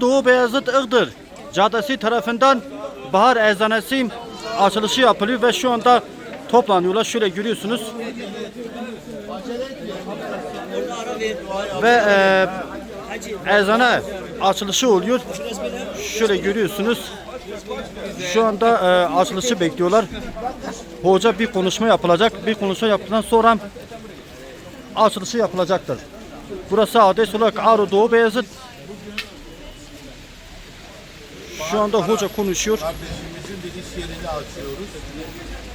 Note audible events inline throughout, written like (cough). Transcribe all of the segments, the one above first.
Doğu Beyazıt Iğdır Caddesi tarafından bahar eczanesi açılışı yapılıyor ve şu anda toplanıyorlar. Şöyle görüyorsunuz. Ve e, eczane açılışı oluyor. Şöyle görüyorsunuz. Şu anda e, açılışı bekliyorlar. Hoca bir konuşma yapılacak. Bir konuşma yaptıktan sonra açılışı yapılacaktır. Burası adres olarak Ağrı Doğu Beyazıt. Şu anda hoca konuşuyor. Kardeşimizin bir iş yerini açıyoruz.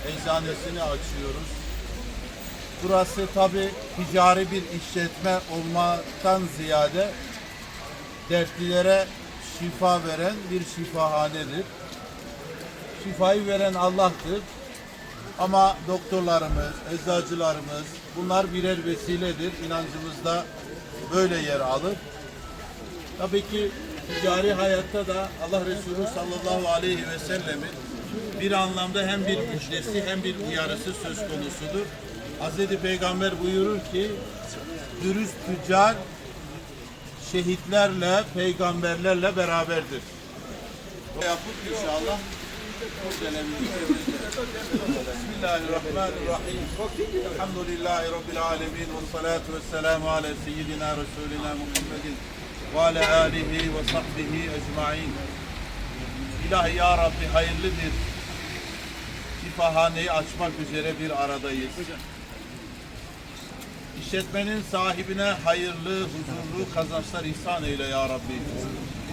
Eczanesini açıyoruz. Burası tabi ticari bir işletme olmaktan ziyade dertlilere şifa veren bir şifahanedir. Şifayı veren Allah'tır. Ama doktorlarımız, eczacılarımız bunlar birer vesiledir. İnancımızda böyle yer alır. Tabii ki ticari hayatta da Allah Resulü sallallahu aleyhi ve sellemin bir anlamda hem bir müjdesi hem bir uyarısı söz konusudur. Hazreti Peygamber buyurur ki dürüst tüccar şehitlerle, peygamberlerle beraberdir. Yapıp inşallah Bismillahirrahmanirrahim. Elhamdülillahi Rabbil alemin. Ve salatu ve selamu ala seyyidina Resulina Muhammedin ve ala alihi ve sahbihi ecmain. İlahi Ya Rabbi hayırlı bir şifahaneyi açmak üzere bir aradayız. İşletmenin sahibine hayırlı, huzurlu kazançlar ihsan eyle Ya Rabbi.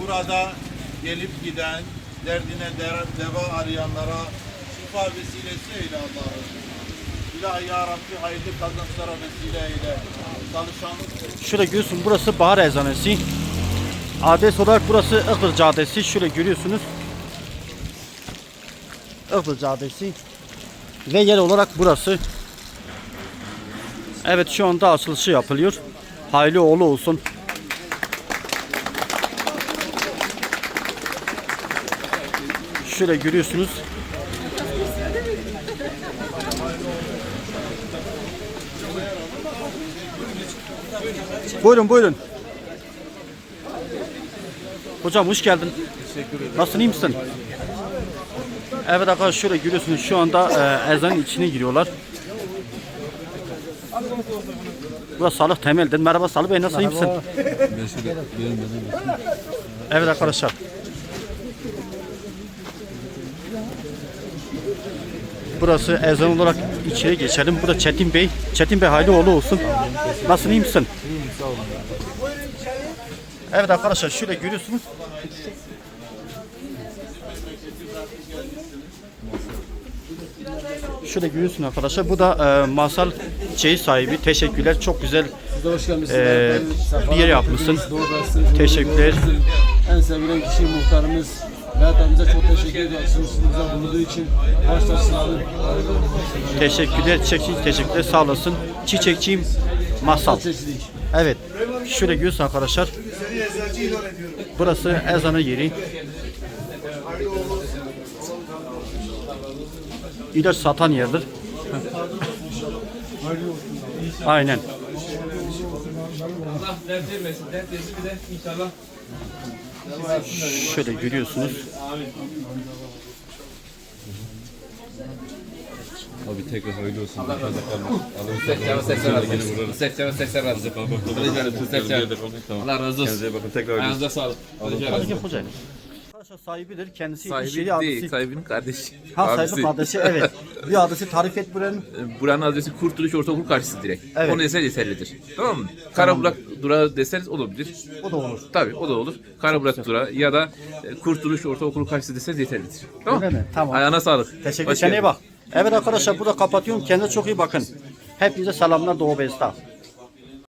Burada gelip giden, derdine der- deva arayanlara şifa vesilesi eyle Allah'ım. İlahi Ya Rabbi hayırlı kazançlara vesile eyle. Çalışanlık Şöyle görüyorsun burası bahar eczanesi. Adres olarak burası Iğdır Caddesi. Şöyle görüyorsunuz. Iğdır Caddesi. Ve yer olarak burası. Evet şu anda açılışı yapılıyor. Hayırlı oğlu olsun. Şöyle görüyorsunuz. Buyurun buyurun. Hocam hoş geldin. Teşekkür ederim. Nasılsın iyi misin? Evet arkadaşlar şöyle görüyorsunuz şu anda e, ezanın içine giriyorlar. Burası Salih Temel'den. Merhaba Salih Bey nasılsın iyi misin? Evet arkadaşlar. Burası ezan olarak içeri geçelim. Burada Çetin Bey. Çetin Bey hayırlı uğurlu olsun. Nasılsın iyi misin? Evet arkadaşlar şöyle görüyorsunuz. Şöyle görüyorsun arkadaşlar. Bu da e, masal şeyi sahibi. Teşekkürler. Çok güzel e, bir yer yapmışsın. Teşekkürler. En sevilen kişi muhtarımız. Vedat abimize çok teşekkür ediyoruz. Sınıfımıza bulunduğu için. Başta sağlık. Teşekkürler. Çiçekçi teşekkürler. Sağ olasın. Çiçekçiyim. Masal. Evet. Şöyle görüyorsun arkadaşlar. Burası ezanı yeri. İlaç satan yerdir. (laughs) Aynen. Şöyle görüyorsunuz. Abi tekrar hayırlı olsun. Allah razı Sekçeme seksen razı olsun. Sekçeme seksen razı olsun. Allah razı olsun. Kendinize bakın tekrar hayırlı olsun. Ayağınıza sağlık. Hadi gel. Hadi hoca. Arkadaşlar sahibidir. Kendisi Sahibi yeri değil, adresi. sahibinin kardeşi. Ha sahibi kardeşi evet. Bir adresi tarif et buranın. (laughs) Buranın adresi Kurtuluş Ortaokul karşısı direkt. Evet. Onu deseniz yeterlidir. Tamam mı? Karaburak durağı deseniz olabilir. O da olur. Tabii o da olur. Karaburak durağı ya da e, Kurtuluş Ortaokul karşısı deseniz yeterlidir. Tamam Öyle mi? Tamam. Ayağına sağlık. Teşekkür Hoş Kendine bak. Evet arkadaşlar burada kapatıyorum. Kendinize çok iyi bakın. Hepinize selamlar Doğu Beyaz'da.